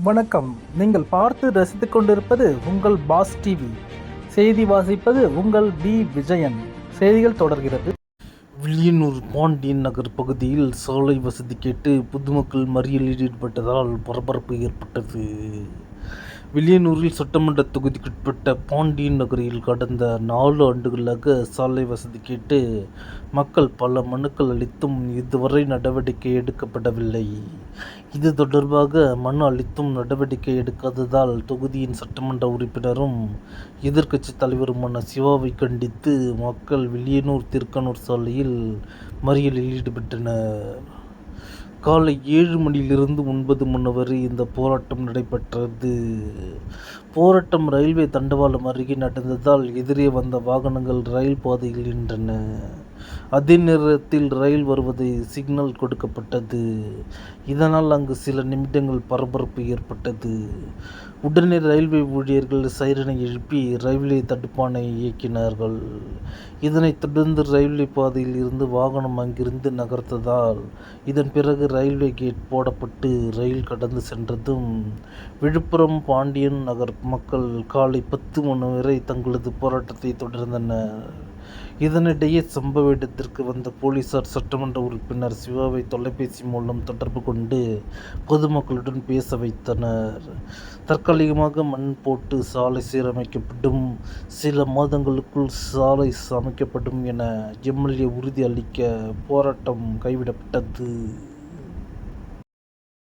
வணக்கம். நீங்கள் பார்த்து ரசித்துக் கொண்டிருப்பது உங்கள் பாஸ் டிவி. செய்தி வாசிப்பது உங்கள் பி விஜயன். செய்திகள் தொடர்கிறது. வில்லியனூர் பாண்டியன் நகர் பகுதியில் சாலை வசதி கேட்டு பொதுமக்கள் மறியலில் ஈடுபட்டதால் பரபரப்பு ஏற்பட்டது. வில்லியனூரில் சட்டமன்ற தொகுதிக்குட்பட்ட பாண்டியன் நகரில் கடந்த நாலு ஆண்டுகளாக சாலை வசதி கேட்டு மக்கள் பல மனுக்கள் அளித்தும் இதுவரை நடவடிக்கை எடுக்கப்படவில்லை. இது தொடர்பாக மனு அளித்தும் நடவடிக்கை எடுக்காததால் தொகுதியின் சட்டமன்ற உறுப்பினரும் எதிர்க்கட்சி தலைவருமான சிவாவை கண்டித்து மக்கள் வில்லியனூர் திருக்கனூர் சாலையில் மறியலில் ஈடுபட்டனர். காலை ஏழு மணியிலிருந்து ஒன்பது மணி வரை இந்த போராட்டம் நடைபெற்றது. போராட்டம் ரயில்வே தண்டவாளம் அருகே நடந்ததால் எதிரே வந்த வாகனங்கள் ரயில் பாதையில் நின்றன. அதே நேரத்தில் ரயில் வருவதை சிக்னல் கொடுக்கப்பட்டது. இதனால் அங்கு சில நிமிடங்கள் பரபரப்பு ஏற்பட்டது. உடனே ரயில்வே ஊழியர்கள் சைரனை எழுப்பி ரயில்வே தடுப்பானை இயக்கினார்கள். இதனைத் தொடர்ந்து ரயில்வே பாதையில் இருந்து வாகனம் அங்கிருந்து நகர்த்ததால் இதன் பிறகு ரயில்வே கேட் போடப்பட்டு ரயில் கடந்து சென்றதும் விழுப்புரம் பாண்டியன் நகர் மக்கள் காலை பத்து மணி வரை தங்களது போராட்டத்தை தொடர்ந்தனர். இதனிடையே சம்பவ இடத்திற்கு வந்த போலீசார் சட்டமன்ற உறுப்பினர் சிவாவை தொலைபேசி மூலம் தொடர்பு கொண்டு பொதுமக்களுடன் பேச வைத்தனர். தற்காலிகமாக மண் போட்டு சாலை சீரமைக்கப்படும் சில மாதங்களுக்குள் சாலை அமைக்கப்படும் என எம்எல்ஏ உறுதி அளிக்க போராட்டம் கைவிடப்பட்டது.